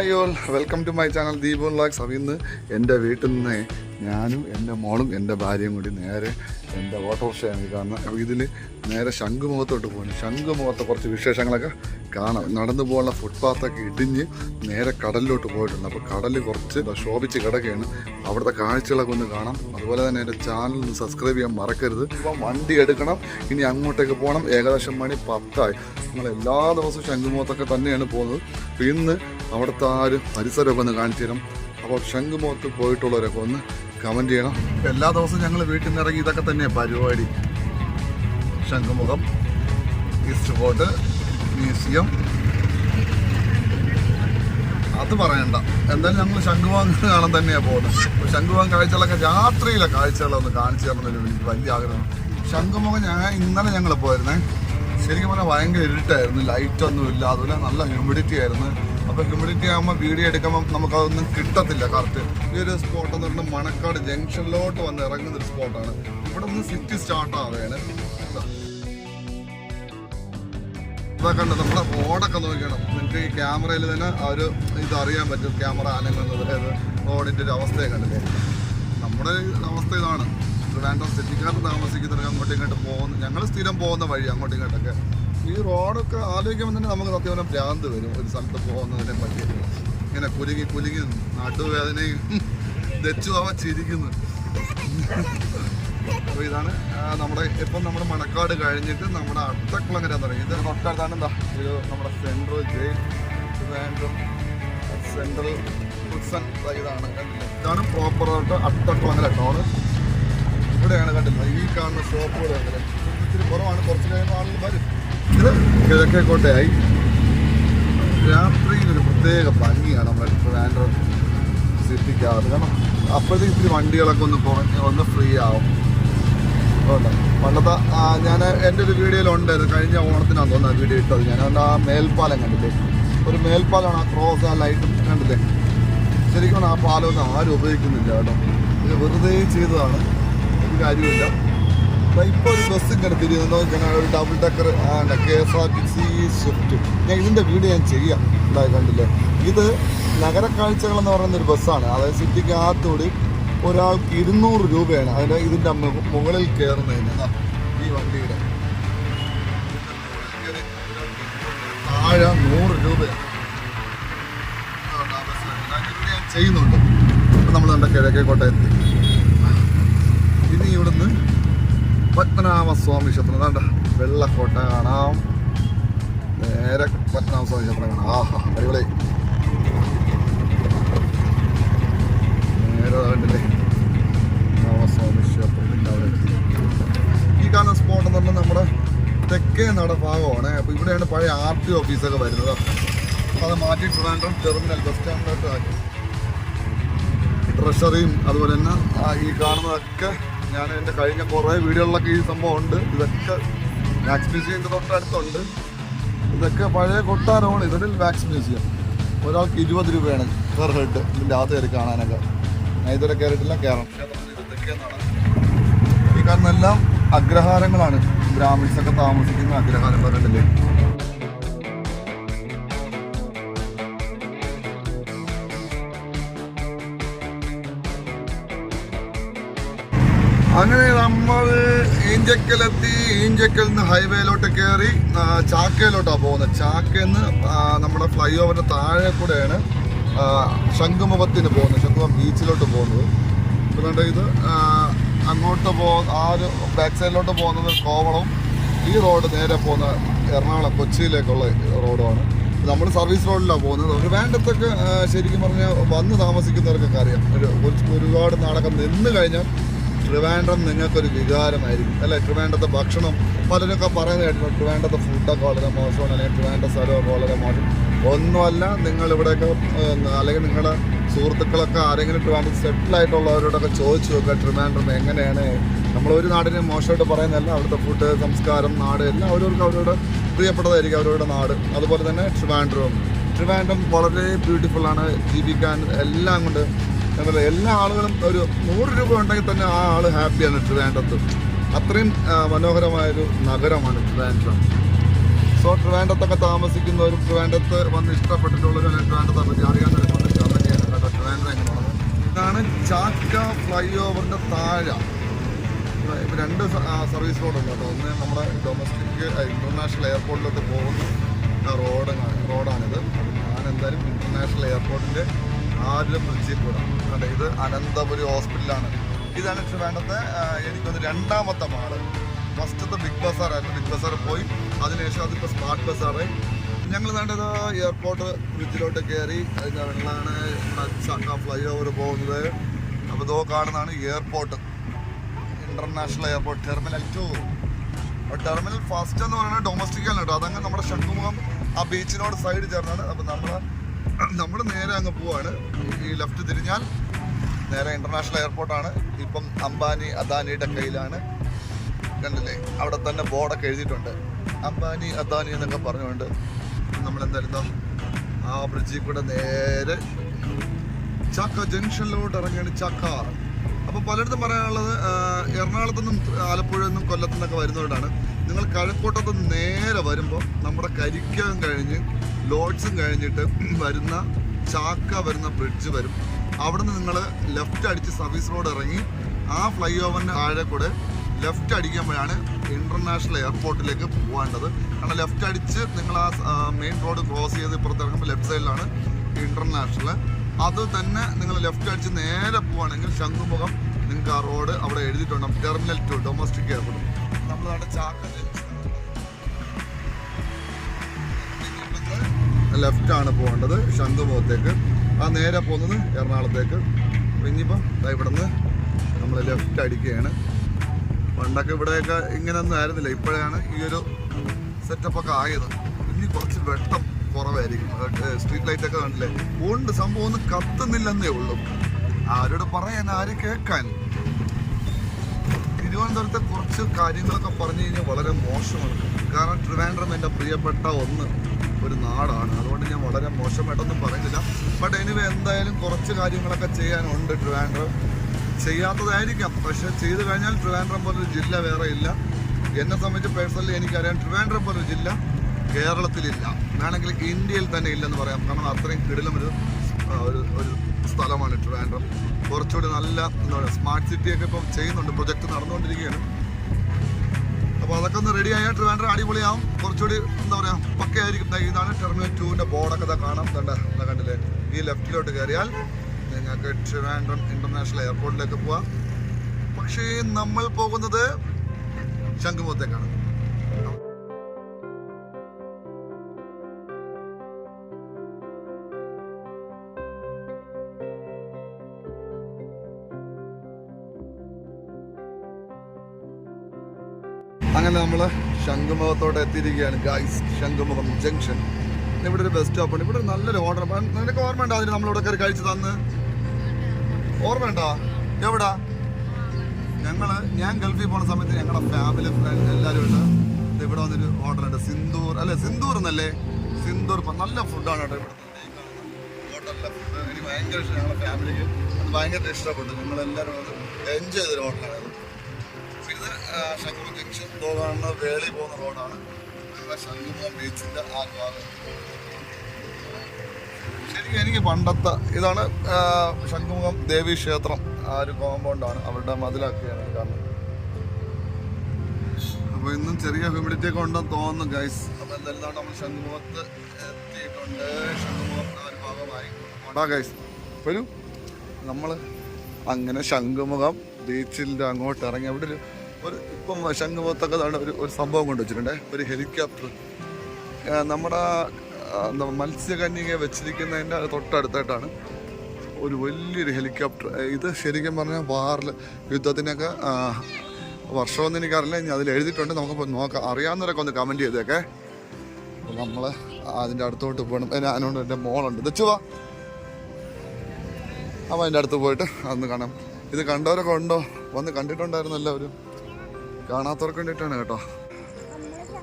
അയ്യോ welcome to my channel Deepan lakhs അപ്പോൾ ഇന്ന് എന്റെ വീട്ടിൽ നിന്ന് ഞാനും എന്റെ മോളും എന്റെ ഭാര്യയും കൂടി നേരെ എന്റെ ഓട്ടോറിക്ഷയാണ് കാണുന്നത്. അപ്പോൾ ഇതിൽ നേരെ ശംഖുമുഖത്തോട്ട് പോകുന്നു ശംഖുമുഖത്തെ കുറച്ച് വിശേഷങ്ങളൊക്കെ കാണാം. നടന്നു പോകാനുള്ള ഫുട്പാത്തൊക്കെ ഇടിഞ്ഞ് നേരെ കടലിലോട്ട് പോയിട്ടുണ്ട്. അപ്പോൾ കടൽ കുറച്ച് ശോഭിച്ച് കിടക്കുകയാണ്. അവിടുത്തെ കാഴ്ചകളൊക്കെ ഒന്ന് കാണാം. അതുപോലെ തന്നെ എന്റെ ചാനൽ ഒന്ന് സബ്സ്ക്രൈബ് ചെയ്യാൻ മറക്കരുത്. ഇപ്പം വണ്ടി എടുക്കണം. ഇനി അങ്ങോട്ടേക്ക് പോകണം. ഏകദേശം മണി പത്തായി. നമ്മൾ എല്ലാ ദിവസവും ശംഖുമുഖത്തൊക്കെ തന്നെയാണ് പോകുന്നത്. ഇന്ന് അവിടുത്തെ ആ ഒരു പരിസരമൊക്കെ ഒന്ന് കാണിച്ചു തരാം. അപ്പോൾ ശംഖുമുഖത്ത് പോയിട്ടുള്ളവരൊക്കെ ഒന്ന് കമന്റ് ചെയ്യണം. എല്ലാ ദിവസവും ഞങ്ങൾ വീട്ടിൽ നിന്ന് ഇറങ്ങി ഇതൊക്കെ തന്നെയാണ് പരിപാടി. Shanghumukham East Fort museum. അത് പറയണ്ട. എന്തായാലും ഞങ്ങൾ ശംഖുവാങ് കാണാൻ തന്നെയാണ് പോകുന്നത്. ശംഖുവാങ് കാഴ്ചകളൊക്കെ രാത്രിയിലെ കാഴ്ചകളൊന്ന് കാണിച്ചു തരണമെന്നൊരു എനിക്ക് വലിയ ആഗ്രഹം. ശംഖുമുഖം ഞാൻ ഇന്നലെ ഞങ്ങൾ പോയിരുന്നേ. ശരിക്കും പറഞ്ഞാൽ ഭയങ്കര ഇരുട്ടായിരുന്നു. ലൈറ്റൊന്നും ഇല്ല അതുപോലെ നല്ല ഹ്യൂമിഡിറ്റി ആയിരുന്നു. അപ്പോൾ ഹ്യൂമിഡിറ്റി ആകുമ്പോൾ വീഡിയോ എടുക്കുമ്പോൾ നമുക്കതൊന്നും കിട്ടത്തില്ല കറക്റ്റ് ഈ ഒരു സ്പോട്ട് എന്ന് പറഞ്ഞാൽ മണക്കാട് ജംഗ്ഷനിലോട്ട് വന്ന് ഇറങ്ങുന്ന ഒരു സ്പോട്ടാണ് ഇവിടെ നിന്ന് സിറ്റി സ്റ്റാർട്ട് ആവുകയാണ് ഇതാ. കണ്ട് നമ്മുടെ റോഡൊക്കെ നോക്കണം നിങ്ങൾക്ക് ഈ ക്യാമറയിൽ തന്നെ ആ ഒരു ഇത് അറിയാൻ പറ്റും ക്യാമറ ആനങ്ങൾ അതായത് റോഡിന്റെ ഒരു അവസ്ഥയെ കണ്ടില്ലേ. നമ്മുടെ അവസ്ഥ ഇതാണ്. ട്രിവാൻഡ്രം സിറ്റിക്കാർ താമസിക്കുന്നവർക്ക് അങ്ങോട്ടും ഇങ്ങോട്ടും പോകുന്ന ഞങ്ങൾ സ്ഥിരം പോകുന്ന വഴി അങ്ങോട്ടും ഇങ്ങോട്ടൊക്കെ. ഈ റോഡൊക്കെ ആലോചിക്കുമ്പോൾ തന്നെ നമുക്ക് സത്യം ഭ്രാന്ത് വരും. ഒരു സ്ഥലത്ത് പോകുന്നതിനെ പറ്റി. ഇങ്ങനെ കുലുങ്ങി കുലുങ്ങി നടുവേദനയും ദച്ചു അവ ചിരിക്കുന്നു. അപ്പോൾ ഇതാണ് നമ്മുടെ ഇപ്പം നമ്മുടെ മണക്കാട് കഴിഞ്ഞിട്ട് നമ്മുടെ അട്ടക്കുളങ്ങര എന്ന് പറയും. ഇത് തൊട്ടടുത്താണ് എന്താ? ഒരു നമ്മുടെ central jail Trivandrum central prison ഇതാണ്? ഇതാണ് പ്രോപ്പറായിട്ട് അട്ടക്കുളങ്ങര ടൗണ് ഇവിടെയാണ് കണ്ടില്ല ഈ കാണുന്ന ഷോപ്പുകൾ ഇത്തിരി കുറവാണ്. കുറച്ച് കഴിയുമ്പോൾ ആളുകൾ വരും. ഇത് കിഴക്കേക്കോട്ടയായി രാത്രിയിൽ ഒരു പ്രത്യേക ഭംഗിയാണ് നമ്മുടെ ട്രിവാൻഡ്രം സിറ്റിക്കകത്ത്. കാരണം അപ്പോഴത്തേക്ക് ഇത്തിരി വണ്ടികളൊക്കെ ഒന്ന് കുറഞ്ഞ് ഒന്ന് ഫ്രീ ആവും. അതുകൊണ്ട്. പണ്ടത്തെ ഞാൻ എന്റെ ഒരു വീഡിയോയിലുണ്ടായിരുന്നു കഴിഞ്ഞ ഓണത്തിനാണ് തോന്നുന്നത് വീഡിയോ ഇട്ടത് ഞാൻ. അതുകൊണ്ട് ആ മേൽപ്പാലം കണ്ടില്ലേ? ഒരു മേൽപ്പാലമാണ് ആ ക്രോസ് ആ ലൈറ്റും കണ്ടില്ലേ? ശരിക്കും ആ പാലമൊന്നും ആരും ഉപയോഗിക്കുന്നില്ല കേട്ടോ. ഇത് വെറുതെ ചെയ്തതാണ്. ഒരു കാര്യമില്ല ഇപ്പോൾ ഒരു ബസ് ഇങ്ങനെ തിരിയുന്നു. ഒരു double decker K S R T C Swift ഞാൻ ഇതിന്റെ വീഡിയോ ഞാൻ ചെയ്യാം. ഉണ്ടായി കണ്ടില്ലേ? ഇത് നഗര എന്ന് പറയുന്ന ഒരു ബസ്സാണ് അതായത് സിറ്റിക്കകത്തൂടി ഒരാൾക്ക് ഇരുന്നൂറ് രൂപയാണ് അതിന് ഇതിന്റെ മുകളിൽ കയറുന്നതിന് ഈ വണ്ടിയുടെ. താഴെ നൂറ് രൂപയാണ്. ചെയ്യുന്നുണ്ട്. നമ്മൾ നമ്മുടെ കിഴക്കേക്കോട്ടെ എത്തി ഇനി ഇവിടുന്ന് പത്മനാഭസ്വാമി ക്ഷേത്രം. കണ്ട വെള്ളക്കോട്ട കാണാം. നേരെ പത്മനാഭസ്വാമി ക്ഷേത്രം കാണാം. ആഹാ അടിപൊളി. നേരെ കണ്ടില്ലേ പത്മനാഭസ്വാമി ക്ഷേത്രത്തിന്റെ അവിടെ. ഈ കാണുന്ന സ്പോട്ട് എന്ന് പറഞ്ഞാൽ നമ്മുടെ തെക്കേ നട ഭാഗമാണ് അപ്പോൾ ഇവിടെയാണ് പഴയ ആർ ടി ഓഫീസൊക്കെ വരുന്നത്. അപ്പോൾ അത് മാറ്റി ട്രിവാൻഡ്രം ടെർമിനൽ ബസ് സ്റ്റാൻഡിലോട്ട് ആക്കി. ട്രഷറിയും അതുപോലെ തന്നെ ഈ കാണുന്നതൊക്കെ ഞാൻ എന്റെ കഴിഞ്ഞ കുറേ വീഡിയോകളിലൊക്കെ ഈ സംഭവം ഉണ്ട്. ഇതൊക്കെ വാക്സ് മ്യൂസിയത്തിന്റെ തൊട്ടടുത്തുണ്ട്. ഇതൊക്കെ പഴയ കൊട്ടാരമാണ്. ഇതിൽ വാക്സ് മ്യൂസിയം ഒരാൾക്ക് ഇരുപത് രൂപയാണ് പെർ ഹെഡ് ഇതിന്റെ അകത്ത് കയറി കാണാനൊക്കെ. ഞാൻ ഇതുവരെ കയറിയിട്ടില്ല കയറാം ഈ എല്ലാം അഗ്രഹാരങ്ങളാണ്. ഗ്രാമീണസൊക്കെ താമസിക്കുന്ന അഗ്രഹാരം പറഞ്ഞിട്ടില്ലേ? അങ്ങനെ നമ്മൾ ഈഞ്ചക്കലെത്തി ഈഞ്ചക്കൽ നിന്ന് ഹൈവേയിലോട്ട് കയറി ചാക്കയിലോട്ടാണ് പോകുന്നത്. ചാക്കയിൽ നിന്ന് നമ്മുടെ ഫ്ലൈ ഓവറിന് താഴെ കൂടെയാണ് ശംഖുമുഖത്തിന് പോകുന്നത്. ശംഖുമുഖം ബീച്ചിലോട്ട് പോകുന്നത്. അതുകൊണ്ട് ഇത്? അങ്ങോട്ട് പോ ആ ഒരു ബാക്ക് സൈഡിലോട്ട് പോകുന്നത് കോവളം. ഈ റോഡ് നേരെ പോകുന്ന എറണാകുളം കൊച്ചിയിലേക്കുള്ള റോഡാണ് നമ്മൾ സർവീസ് റോഡിലാണ് പോകുന്നത്. ഒരു വേണ്ടത്തൊക്കെ ശരിക്കും പറഞ്ഞാൽ വന്ന് താമസിക്കുന്നവർക്കൊക്കെ അറിയാം. ഒരു- ഒരുപാട് നാടകം നിന്ന് കഴിഞ്ഞാൽ ട്രിവാൻഡ്രം നിങ്ങൾക്കൊരു വികാരമായിരിക്കും. അല്ലെ? ട്രിവാൻഡ്രത്തെ ഭക്ഷണം പലരൊക്കെ പറയുന്നത് കേട്ടിട്ടുണ്ട് ട്രിവാൻഡ്രത്തെ ഫുഡൊക്കെ വളരെ മോശമാണ്. അല്ലെങ്കിൽ ട്രിവാൻഡ്രം സ്ഥലമൊക്കെ വളരെ മോശം. ഒന്നുമല്ല ഏഹ്, അല്ലെങ്കിൽ നിങ്ങളുടെ സുഹൃത്തുക്കളൊക്കെ ആരെങ്കിലും ട്രിവാൻഡ്രം സെറ്റിൽ ആയിട്ടുള്ളവരോടൊക്കെ ചോദിച്ചു നോക്കുക ട്രിവാൻഡ്രം എങ്ങനെയാണ്? നമ്മൾ ഒരു നാടിനെ മോശമായിട്ട് പറയുന്നതല്ല. അവിടുത്തെ ഫുഡ് സംസ്കാരം നാട് എല്ലാം അവരവർക്ക് അവരോട് പ്രിയപ്പെട്ടതായിരിക്കും അവരുടെ നാട്. അതുപോലെ തന്നെ ട്രിവാൻഡ്രവും ട്രിവാൻഡ്രം വളരെ ബ്യൂട്ടിഫുള്ളാണ് ജീവിക്കാൻ എല്ലാം കൊണ്ട് എന്താ എല്ലാ ആളുകളും ഒരു നൂറ് രൂപ ഉണ്ടെങ്കിൽ തന്നെ ആ ആൾ ഹാപ്പിയാണ് ട്രിവാൻഡ്രത്ത് അത്രയും മനോഹരമായൊരു നഗരമാണ് ട്രിവാൻഡ്രം. സോ ട്രിവാൻഡ്രത്തൊക്കെ താമസിക്കുന്നവരും ട്രിവാൻഡ്രത്ത് വന്ന് ഇഷ്ടപ്പെട്ടിട്ടുള്ളവരും ട്രിവാൻഡ്രത്തെ പറ്റി അറിയാത്തവരും കമന്റ് ചെയ്യാനുണ്ട് ട്രിവാൻഡ്രം എങ്ങനെയാണ്? ഇതാണ് ചാക്ക ഫ്ലൈ ഓവറിന്റെ താഴെ ഇപ്പം രണ്ട് സർവീസ് റോഡുണ്ട് കേട്ടോ. ഒന്ന് നമ്മുടെ ഡൊമസ്റ്റിക് ഇന്റർനാഷണൽ എയർപോർട്ടിലൊക്കെ പോകുന്ന റോഡ് റോഡാണിത്. ഞാൻ എന്തായാലും ഇന്റർനാഷണൽ എയർപോർട്ടിന്റെ ആദ്യം ബ്രിഡ്ജിൽ കൂടാം അതെ ഇത് അനന്തപുരി ഹോസ്പിറ്റലാണ്. ഇതാണ് വേണ്ടത്. എനിക്കൊന്ന് രണ്ടാമത്തെ മാൾ. ഫസ്റ്റത്തെ ബിഗ് ബസാറായിരുന്നു ബിഗ് ബസാർ പോയി. അതിനുശേഷം അതിപ്പോൾ സ്മാർട്ട് ബസാറായി. ഞങ്ങൾ വേണ്ടത് എയർപോർട്ട് ബ്രിഡ്ജിലോട്ട് കയറി അതിന്റെ വെള്ളമാണ് ചക്ക ഫ്ലൈ ഓവർ പോകുന്നത്. അപ്പോൾ ഇതോ കാണുന്നതാണ് airport. International airport terminal two terminal first എന്ന് പറയുന്നത് ഡൊമസ്റ്റിക്കാണ് കേട്ടോ. അതങ്ങനെ നമ്മുടെ ശംഖുമുഖം ആ ബീച്ചിനോട് സൈഡ് ചേർന്നാണ്. അപ്പോൾ നമ്മൾ നമ്മൾ നേരെ അങ്ങ് പോവാണ്. ഈ ലെഫ്റ്റ് തിരിഞ്ഞാൽ നേരെ ഇന്റർനാഷണൽ എയർപോർട്ടാണ് ഇപ്പം അംബാനി അദാനിയുടെ കയ്യിലാണ്. കണ്ടില്ലേ? അവിടെ തന്നെ ബോർഡൊക്കെ എഴുതിയിട്ടുണ്ട്. അംബാനി അദാനി എന്നൊക്കെ പറഞ്ഞുകൊണ്ട് നമ്മൾ ദാ ആ ബ്രിഡ്ജിൽ കൂടെ നേരെ ചക്ക ജംഗ്ഷനിലോട്ട് ഇറങ്ങിയാണ് ചക്ക. പലയിടത്തും പറയാനുള്ളത് എറണാകുളത്തു നിന്നും ആലപ്പുഴ നിന്നും കൊല്ലത്തു നിന്നൊക്കെ വരുന്നവരാണ്. നിങ്ങൾ കഴക്കൂട്ടത്ത് നേരെ വരുമ്പോൾ നമ്മുടെ കരിക്കം കഴിഞ്ഞ് ലോഡ്സും കഴിഞ്ഞിട്ട് വരുന്ന ചാക്ക വരുന്ന ബ്രിഡ്ജ് വരും. അവിടെ നിന്ന് നിങ്ങൾ ലെഫ്റ്റ് അടിച്ച് സർവീസ് റോഡ് ഇറങ്ങി ആ ഫ്ലൈ ഓവറിന്റെ താഴെ കൂടെ ലെഫ്റ്റ് അടിക്കുമ്പോഴാണ് ഇന്റർനാഷണൽ എയർപോർട്ടിലേക്ക് പോകേണ്ടത്. കാരണം ലെഫ്റ്റ് അടിച്ച് നിങ്ങൾ ആ മെയിൻ റോഡ് ക്രോസ് ചെയ്ത് ഇപ്പുറത്ത് ഇറങ്ങുമ്പോൾ ലെഫ്റ്റ് സൈഡിലാണ് ഇന്റർനാഷണൽ അത് തന്നെ നിങ്ങൾ ലെഫ്റ്റ് അടിച്ച് നേരെ പോവുകയാണെങ്കിൽ ശംഖുമുഖം നിങ്ങൾക്ക് ആ റോഡ് അവിടെ എഴുതിയിട്ടുണ്ട് ടെർമിനൽ ടു ഡൊമസ്റ്റിക് എയർപോർട്ട്. നമ്മളവിടെ ചാക്ക ലെഫ്റ്റ് ആണ് പോകേണ്ടത്. ശംഖുമുഖത്തേക്ക് ആ നേരെ പോകുന്നത് എറണാകുളത്തേക്ക്. ഇനിയിപ്പം ഇവിടെ നിന്ന് നമ്മൾ ലെഫ്റ്റ് അടിക്കുകയാണ്. പണ്ടൊക്കെ ഇവിടെയൊക്കെ ഇങ്ങനെയൊന്നും ആയിരുന്നില്ല. ഇപ്പോഴാണ് ഈ ഒരു സെറ്റപ്പ് ഒക്കെ ആയത്. ഇനി കുറച്ച് വെട്ടം കുറവായിരിക്കും. സ്ട്രീറ്റ് ലൈറ്റൊക്കെ കണ്ടില്ലേ? ഉണ്ട് സംഭവം ഒന്നും കത്തുന്നില്ലെന്നേ ഉള്ളൂ. ആരോട് പറയാൻ ആരും കേൾക്കാൻ? തിരുവനന്തപുരത്തെ കുറച്ച് കാര്യങ്ങളൊക്കെ പറഞ്ഞു കഴിഞ്ഞാൽ വളരെ മോശമാണ്. കാരണം ട്രിവാൻഡ്രം എന്റെ പ്രിയപ്പെട്ട ഒന്ന് ഒരു നാടാണ്. അതുകൊണ്ട് ഞാൻ വളരെ മോശമായിട്ടൊന്നും പറയുന്നില്ല. ബട്ട് എനിവേ എന്തായാലും കുറച്ച് കാര്യങ്ങളൊക്കെ ചെയ്യാനുണ്ട് ട്രിവാൻഡ്രം. ചെയ്യാത്തതായിരിക്കാം. പക്ഷേ ചെയ്തു കഴിഞ്ഞാൽ ട്രിവാൻഡ്രം പോലൊരു ജില്ല വേറെ ഇല്ല. എന്നെ സംബന്ധിച്ച് പേഴ്സണലി എനിക്കറിയാം ട്രിവാൻഡ്രം പോലൊരു ജില്ല കേരളത്തിലില്ല. വേണമെങ്കിൽ ഇന്ത്യയിൽ തന്നെ ഇല്ലെന്ന് പറയാം. കാരണം അത്രയും കിടിലം ഒരു ഒരു സ്ഥലമാണ് ട്രിവാൻഡ്രം കുറച്ചുകൂടി നല്ല എന്താ പറയുക സ്മാർട്ട് സിറ്റിയൊക്കെ ഇപ്പം ചെയ്യുന്നുണ്ട്. പ്രൊജക്ട് നടന്നുകൊണ്ടിരിക്കുകയാണ്. അപ്പോൾ അതൊക്കെ ഒന്ന് റെഡി ആയാൽ ട്രിവാൻഡ്രം അടിപൊളിയാവും. കുറച്ചുകൂടി എന്താ പറയുക പക്കയായിരിക്കും ഇതാണ് ടെർമിനൽ ടൂവിന്റെ ബോർഡൊക്കെ ഇതാ കാണാം. കണ്ട എന്താ കണ്ടില്ലേ? ഈ ലെഫ്റ്റിലോട്ട് കയറിയാൽ നിങ്ങൾക്ക് ട്രിവാൻഡ്രം ഇന്റർനാഷണൽ എയർപോർട്ടിലേക്ക് പോവാം. പക്ഷേ നമ്മൾ പോകുന്നത് ശംഖുമുഖത്തേക്കാണ്. അങ്ങനെ നമ്മൾ ശംഖുമുഖത്തോടെ എത്തിയിരിക്കുകയാണ്. ഗൈസ് ശംഖുമുഖം ജംഗ്ഷൻ ഇവിടെ ഒരു ബസ് സ്റ്റോപ്പ് ഉണ്ട്. ഇവിടെ നല്ലൊരു ഓർഡർ നിനക്ക് ഓർമ്മ ഉണ്ടോ അതിന് നമ്മളിവിടെ കയറി കഴിച്ചു തന്ന്? ഓർമ്മ ഉണ്ടോ? എവിടാ? ഞങ്ങൾ ഞാൻ ഗൾഫിൽ പോണ സമയത്ത് ഞങ്ങളുടെ ഫാമിലി ഫ്രണ്ട് എല്ലാവരും ഉണ്ട്. ഇവിടെ വന്നൊരു ഓർഡർ ഉണ്ട്. സിന്ദൂർ അല്ലെ? സിന്ദൂർ എന്നല്ലേ? സിന്ദൂർ നല്ല ഫുഡാണ് കേട്ടോ ഇവിടുത്തെ ഹോട്ടലിലെ ഫുഡ് എനിക്ക് ഭയങ്കര ഇഷ്ടം ഞങ്ങളുടെ ഫാമിലിക്ക് അത് ഭയങ്കര ഇഷ്ടപ്പെട്ടു. ഞങ്ങളെല്ലാവരും അത് എൻജോയ് ചെയ്തൊരു ഹോട്ടലാണ് ഇത് ശംഖുമുഖം ജംഗ്ഷൻ പോകുന്ന വേളി പോകുന്ന റോഡാണ്. ശംഖുമുഖം ബീച്ചിന്റെ ആ ഭാഗം. ശരിക്കും എനിക്ക് പണ്ടത്തെ ഇതാണ് ശംഖുമുഖം ദേവി ക്ഷേത്രം. ആ ഒരു കോമ്പൗണ്ടാണ് അവരുടെ മതിലൊക്കെയാണ് കാരണം അപ്പോൾ ഇന്നും ചെറിയ ഹ്യൂമിഡിറ്റി ഒക്കെ ഉണ്ടെന്ന് തോന്നുന്നു ഗൈസ് അപ്പോൾ എന്തെല്ലാം നമ്മൾ ശംഖുമുഖത്ത് എത്തിയിട്ടുണ്ട്. ശംഖുമുഖം ആ ഒരു ഭാഗമായി. ഗൈസ് വരൂ. നമ്മൾ അങ്ങനെ ശംഖുമുഖം ബീച്ചിന്റെ അങ്ങോട്ട് ഇറങ്ങി അവിടെ ഒരു ഒരു ഇപ്പം ശംഖുമുഖത്തൊക്കെ ഒരു ഒരു സംഭവം കൊണ്ട് വെച്ചിട്ടുണ്ട്. ഒരു ഹെലികോപ്റ്റർ നമ്മുടെ മത്സ്യകന്യകെ വെച്ചിരിക്കുന്നതിന്റെ തൊട്ടടുത്തായിട്ടാണ് ഒരു വലിയൊരു ഹെലികോപ്റ്റർ ഇത് ശരിക്കും പറഞ്ഞാൽ വാറിൽ യുദ്ധത്തിനൊക്കെ വർഷമൊന്നും എനിക്കറിയില്ല. ഇനി അതിൽ എഴുതിയിട്ടുണ്ട്. നമുക്കിപ്പോൾ നോക്കാം. അറിയാവുന്നവരൊക്കെ ഒന്ന് കമന്റ് ചെയ്തേക്കെ. നമ്മൾ അതിന്റെ അടുത്തോട്ട് പോകണം അതിനോട് എന്റെ മോളുണ്ട്. ദച്ചുവാ അപ്പോൾ അതിന്റെ അടുത്ത് പോയിട്ട് അന്ന് കാണാം. ഇത് കണ്ടവരൊക്കെ ഉണ്ടോ? വന്ന് കണ്ടിട്ടുണ്ടായിരുന്നു എല്ലാവരും കാണാത്തവർക്ക് വേണ്ടിയിട്ടാണ് കേട്ടോ.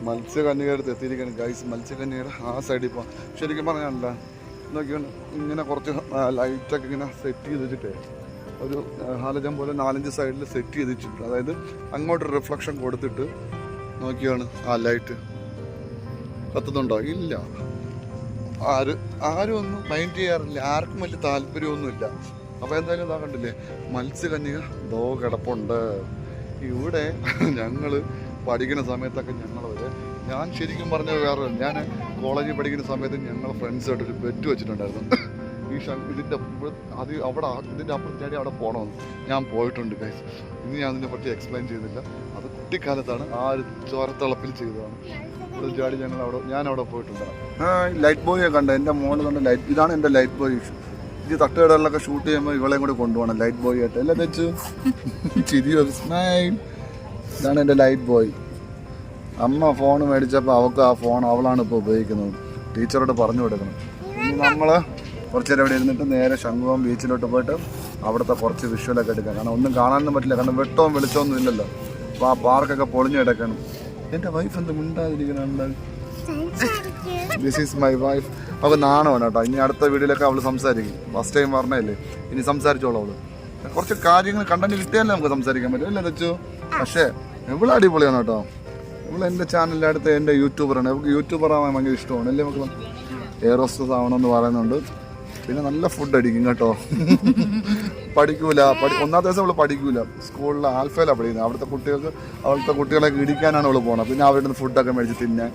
മത്സ്യകന്യകടുത്ത് എത്തിയിരിക്കുകയാണ് ഗൈസ് മത്സ്യകന്യകയുടെ ആ സൈഡിൽ പോകാം ശരിക്കും പറഞ്ഞാണല്ല നോക്കിക്കൊണ്ട് ഇങ്ങനെ കുറച്ച് ലൈറ്റൊക്കെ ഇങ്ങനെ സെറ്റ് ചെയ്ത് വെച്ചിട്ട് ഒരു ഹാലജം പോലെ നാലഞ്ച് സൈഡിൽ സെറ്റ് ചെയ്ത് വെച്ചിട്ടുണ്ട്. അതായത് അങ്ങോട്ട് റിഫ്ലക്ഷൻ കൊടുത്തിട്ട് നോക്കിയാണ് ആ ലൈറ്റ് കത്തുന്നുണ്ടോ? ഇല്ല. ആര് ആരും ഒന്നും മൈൻഡ് ചെയ്യാറില്ല. ആർക്കും വലിയ താല്പര്യമൊന്നുമില്ല. അപ്പോൾ എന്തായാലും ഇതാ കണ്ടില്ലേ മത്സ്യകന്യക ദോ കിടപ്പുണ്ട്. ഇവിടെ ഞങ്ങൾ പഠിക്കുന്ന സമയത്തൊക്കെ ഞങ്ങൾ വരെ ഞാൻ ശരിക്കും പറഞ്ഞ വേറെ ഞാൻ കോളേജിൽ പഠിക്കുന്ന സമയത്ത് ഞങ്ങൾ ഫ്രണ്ട്സായിട്ട് ഒരു ബെറ്റ് വെച്ചിട്ടുണ്ടായിരുന്നു. ഈ ഇതിന്റെ അത് അവിടെ ഇതിന്റെ അപ്പുറത്ത് ചാടി അവിടെ പോകണമെന്ന് ഞാൻ പോയിട്ടുണ്ട് ഗൈസ് ഇനി ഞാൻ അതിനെ പറ്റി എക്സ്പ്ലെയിൻ ചെയ്തില്ല. അത് കുട്ടിക്കാലത്താണ് ആ ഒരു ചോരത്തിളപ്പിൽ ചെയ്തതാണ്. ഇവിടെ ചാടി ഞങ്ങൾ അവിടെ ഞാൻ അവിടെ പോയിട്ടുണ്ട്. ലൈറ്റ് ബോയ് കണ്ട. എന്റെ മോൾ കണ്ട. ലൈറ്റ് ഇതാണ് എന്റെ ലൈറ്റ് ബോയ് ഇത് തട്ടുകടകളിലൊക്കെ ഷൂട്ട് ചെയ്യുമ്പോൾ ഇവളെയും കൂടി കൊണ്ടുപോകണം. ലൈറ്റ് ബോയ് ആയിട്ട്. അല്ലേ തെച്ചു ചിരി സ്മൈൽ ഇതാണ് എന്റെ ലൈറ്റ് ബോയ് അമ്മ ഫോൺ മേടിച്ചപ്പോൾ അവൾക്ക് ആ ഫോൺ അവളാണ് ഇപ്പോൾ ഉപയോഗിക്കുന്നത്. ടീച്ചറോട് പറഞ്ഞു കൊടുക്കണം. ഇനി നമ്മൾ കുറച്ച് നേരം ഇവിടെ ഇരുന്നിട്ട് നേരെ ശംഖുവം ബീച്ചിലോട്ട് പോയിട്ട് അവിടുത്തെ കുറച്ച് വിഷ്വലൊക്കെ എടുക്കാം. കാരണം ഒന്നും കാണാനൊന്നും പറ്റില്ല. കാരണം വെട്ടവും വെളിച്ചമൊന്നും ഇല്ലല്ലോ. അപ്പോൾ ആ പാർക്കൊക്കെ പൊളിഞ്ഞു കിടക്കണം. എന്റെ വൈഫ് എന്ത് മിണ്ടാതിരിക്കുന്നുണ്ട്? ദിസ് ഈസ് മൈ വൈഫ് അവൾക്ക് നാണമാണ് കേട്ടോ. ഇനി അടുത്ത വീഡിയോയിലൊക്കെ അവൾ സംസാരിക്കും. ഫസ്റ്റ് ടൈം പറഞ്ഞല്ലേ ഇനി സംസാരിച്ചോളൂ അവൾ. കുറച്ച് കാര്യങ്ങൾ കണ്ടന്റ് കിട്ടിയാലേ നമുക്ക് സംസാരിക്കാൻ പറ്റും. അല്ലേ വെച്ചു പക്ഷേ ഇവൾ അടിപൊളിയാണ് കേട്ടോ. ഇവൾ എന്റെ ചാനലിന്റെ അടുത്ത് എന്റെ യൂട്യൂബറാണ് നമുക്ക് യൂട്യൂബർ ആവാൻ ഭയങ്കര ഇഷ്ടമാണ്. അല്ലേ നമുക്ക് എയർ ഹോസ്റ്റസ് ആവണമെന്ന് പറയുന്നുണ്ട്. പിന്നെ നല്ല ഫുഡ് അടിക്കും കേട്ടോ. പഠിക്കൂല. പഠി ഒന്നാമത്തെ ദിവസം അവൾ പഠിക്കൂല. സ്കൂളിൽ ആൽഫയിലാണ് പഠിക്കുന്നത്. അവിടുത്തെ കുട്ടികൾക്ക് അവിടുത്തെ കുട്ടികളെ ഇടിക്കാനാണ് അവൾ പോകുന്നത് പിന്നെ അവരുടെ ഫുഡൊക്കെ മേടിച്ച് തിന്നാൻ.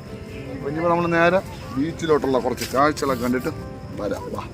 പിന്നെ നമ്മൾ നേരെ ബീച്ചിലോട്ടുള്ള കുറച്ച് കാഴ്ചകളൊക്കെ കണ്ടിട്ട് വരാം. വാ.